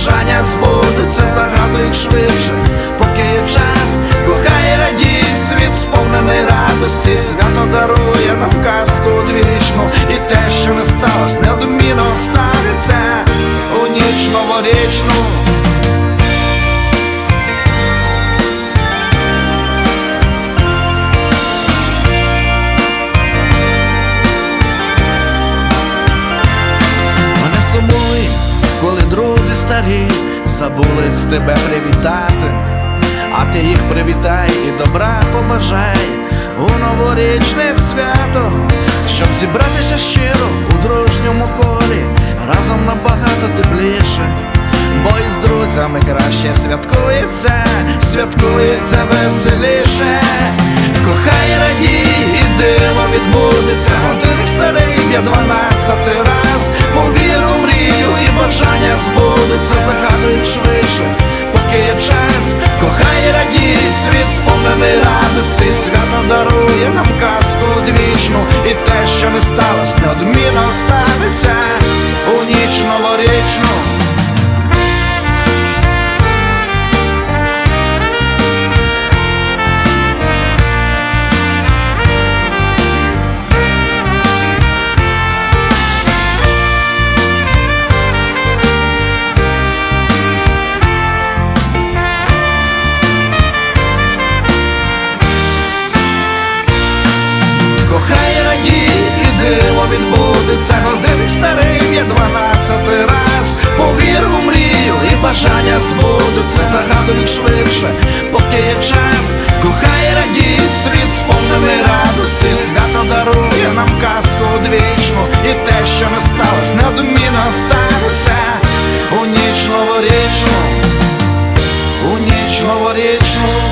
Бажання збудуться, загадують швидше, поки є час. Кохай радій, світ сповнений радості, свято дарує нам казку двічну і те, що не сталося, неодмінно станеться у ніч новорічну. Старі забули з тебе привітати, а ти їх привітай і добра побажай у новорічне свято, щоб зібратися щиро у дружньому колі, разом набагато тепліше, бо із друзями краще святкується, святкується веселіше. Збудуться, швидше, поки є час, кохай радій, світ сповнений радості, бажання збудуться, загадують швидше, поки є час. Кохай радіть, світ сповнений радості, свято дарує нам казку одвічну, і те, що не сталося, неодмінно станеться у ніч новорічну, у ніч новорічну.